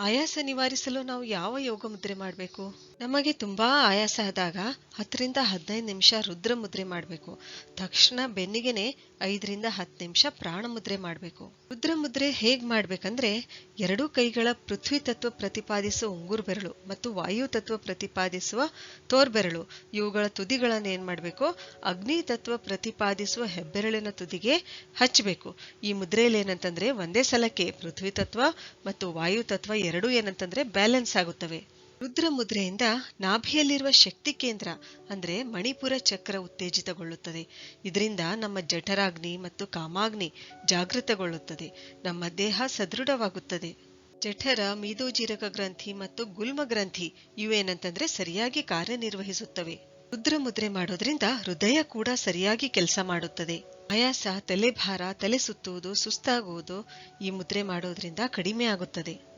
ಆಯಾಸ ನಿವಾರಿಸಲು ನಾವು ಯಾವ ಯೋಗ ಮುದ್ರೆ ಮಾಡಬೇಕು? ನಮಗೆ ತುಂಬಾ ಆಯಾಸ ಆದಾಗ ಹತ್ತರಿಂದ ಹದಿನೈದು ನಿಮಿಷ ರುದ್ರ ಮುದ್ರೆ ಮಾಡಬೇಕು. ತಕ್ಷಣ ಬೆನ್ನಿಗೆನೆ ಐದರಿಂದ ಹತ್ತು ನಿಮಿಷ ಪ್ರಾಣಮುದ್ರೆ ಮಾಡಬೇಕು. ರುದ್ರ ಮುದ್ರೆ ಹೇಗ್ ಮಾಡ್ಬೇಕಂದ್ರೆ ಎರಡೂ ಕೈಗಳ ಪೃಥ್ವಿ ತತ್ವ ಪ್ರತಿಪಾದಿಸುವ ಉಂಗುರು ಬೆರಳು ಮತ್ತು ವಾಯು ತತ್ವ ಪ್ರತಿಪಾದಿಸುವ ತೋರ್ಬೆರಳು ಇವುಗಳ ತುದಿಗಳನ್ನು ಏನು ಮಾಡಬೇಕು? ಅಗ್ನಿ ತತ್ವ ಪ್ರತಿಪಾದಿಸುವ ಹೆಬ್ಬೆರಳಿನ ತುದಿಗೆ ಹಚ್ಚಬೇಕು ಈ ಮುದ್ರೆಯಲ್ಲಿ ಏನಂತಂದ್ರೆ ಒಂದೇ ಸಲಕ್ಕೆ ಪೃಥ್ವಿ ತತ್ವ ಮತ್ತು ವಾಯು ತತ್ವ ಎರಡೂ ಏನಂತಂದ್ರೆ ಬ್ಯಾಲೆನ್ಸ್ ಆಗುತ್ತವೆ. ರುದ್ರ ಮುದ್ರೆಯಿಂದ ನಾಭಿಯಲ್ಲಿರುವ ಶಕ್ತಿ ಕೇಂದ್ರ, ಅಂದ್ರೆ ಮಣಿಪುರ ಚಕ್ರ ಉತ್ತೇಜಿತಗೊಳ್ಳುತ್ತದೆ. ಇದರಿಂದ ನಮ್ಮ ಜಠರಾಗ್ನಿ ಮತ್ತು ಕಾಮಾಗ್ನಿ ಜಾಗೃತಗೊಳ್ಳುತ್ತದೆ. ನಮ್ಮ ದೇಹ ಸದೃಢವಾಗುತ್ತದೆ. ಜಠರ, ಮೀದೋಜೀರಕ ಗ್ರಂಥಿ ಮತ್ತು ಗುಲ್ಮ ಗ್ರಂಥಿ ಇವೇನಂತಂದ್ರೆ ಸರಿಯಾಗಿ ಕಾರ್ಯನಿರ್ವಹಿಸುತ್ತವೆ. ರುದ್ರಮುದ್ರೆ ಮಾಡೋದ್ರಿಂದ ಹೃದಯ ಕೂಡ ಸರಿಯಾಗಿ ಕೆಲಸ ಮಾಡುತ್ತದೆ. ಆಯಾಸ, ತಲೆಭಾರ ತಲೆ ಸುತ್ತುವುದು ಸುಸ್ತಾಗುವುದು ಈ ಮುದ್ರೆ ಮಾಡೋದ್ರಿಂದ ಕಡಿಮೆ ಆಗುತ್ತದೆ.